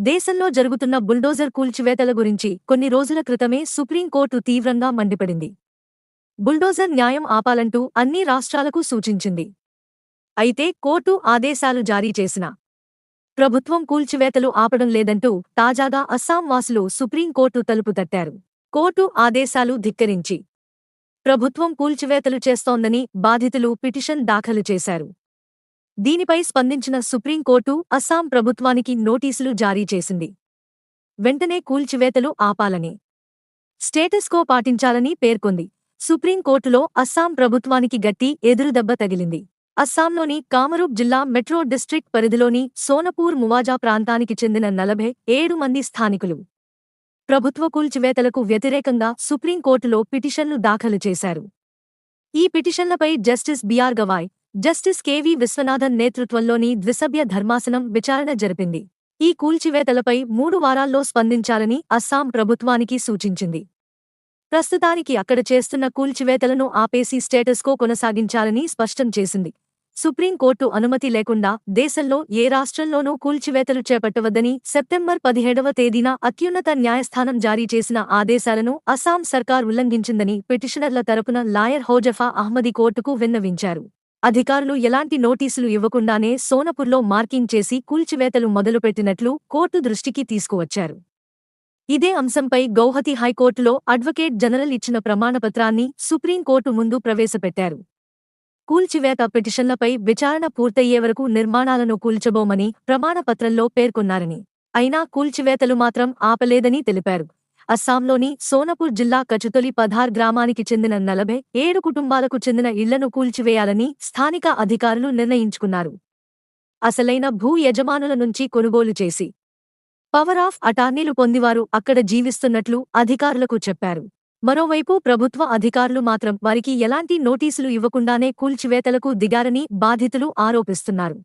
దేశంలో జరుగుతున్న బుల్డోజర్ కూల్చివేతల గురించి కొన్ని రోజుల క్రితమే సుప్రీంకోర్టు తీవ్రంగా మండిపడింది. బుల్డోజర్ న్యాయం ఆపాలంటూ అన్ని రాష్ట్రాలకు సూచించింది. అయితే కోర్టు ఆదేశాలు జారీ చేసిన ప్రభుత్వం కూల్చివేతలు ఆపడం లేదంటూ తాజాగా అస్సాం వాసులు సుప్రీంకోర్టు తలుపు తట్టారు. కోర్టు ఆదేశాలు ధిక్కరించి ప్రభుత్వం కూల్చివేతలు చేస్తోందని బాధితులు పిటిషన్ దాఖలు చేశారు. దీనిపై స్పందించిన సుప్రీంకోర్టు అస్సాం ప్రభుత్వానికి నోటీసులు జారీ చేసింది. వెంటనే కూల్చివేతలు ఆపాలని స్టేటస్కో పాటించాలని పేర్కొంది. సుప్రీంకోర్టులో అస్సాం ప్రభుత్వానికి గట్టి ఎదురుదెబ్బ తగిలింది. అస్సాంలోని కామరూప్ జిల్లా మెట్రో డిస్ట్రిక్ట్ పరిధిలోని సోనపూర్ మువాజా ప్రాంతానికి చెందిన నలభై ఏడు మంది స్థానికులు ప్రభుత్వ కూల్చివేతలకు వ్యతిరేకంగా సుప్రీంకోర్టులో పిటిషన్లు దాఖలు చేశారు. ఈ పిటిషన్లపై justice B R Gavai justice K V Viswanathan నేతృత్వంలోని ద్విసభ్య ధర్మాసనం విచారణ జరిపింది. ఈ కూల్చివేతలపై మూడు వారాల్లో స్పందించాలని అస్సాం ప్రభుత్వానికి సూచించింది. ప్రస్తుతానికి అక్కడ చేస్తున్న కూల్చివేతలను ఆపేసి స్టేటస్కో కొనసాగించాలని స్పష్టం చేసింది. సుప్రీంకోర్టు అనుమతి లేకుండా దేశంలో ఏ రాష్ట్రంలోనూ కూల్చివేతలు చేపట్టవద్దని సెప్టెంబర్ పదిహేడవ తేదీన అత్యున్నత న్యాయస్థానం జారీ చేసిన ఆదేశాలను అస్సాం సర్కార్ ఉల్లంఘించిందని పిటిషనర్ల తరపున లాయర్ హోజఫా అహ్మది కోర్టుకు విన్నవించారు. అధికారులు ఎలాంటి నోటీసులు ఇవ్వకుండానే సోనపూర్లో మార్కింగ్ చేసి కూల్చివేతలు మొదలుపెట్టినట్లు కోర్టు దృష్టికి తీసుకువచ్చారు. ఇదే అంశంపై గౌహతి హైకోర్టులో అడ్వకేట్ జనరల్ ఇచ్చిన ప్రమాణపత్రాన్ని సుప్రీంకోర్టు ముందు ప్రవేశపెట్టారు. కూల్చివేత పిటిషన్లపై విచారణ పూర్తయ్యే వరకు నిర్మాణాలను కూల్చబోమని ప్రమాణపత్రంలో పేర్కొన్నారని అయినా కూల్చివేతలు మాత్రం ఆపలేదని తెలిపారు. అస్సాంలోని సోనపూర్ జిల్లా కచుతొలి పధార్ గ్రామానికి చెందిన నలభై ఏడు కుటుంబాలకు చెందిన ఇళ్ళను కూల్చివేయాలని స్థానిక అధికారులు నిర్ణయించుకున్నారు. అసలైన భూ యజమానుల నుంచి కొనుగోలు చేసి పవర్ ఆఫ్ అటార్నీలు పొందివారు అక్కడ జీవిస్తున్నట్లు అధికారులకు చెప్పారు. మరోవైపు ప్రభుత్వ అధికారులు మాత్రం వారికి ఎలాంటి నోటీసులు ఇవ్వకుండానే కూల్చివేతలకు దిగారని బాధితులు ఆరోపిస్తున్నారు.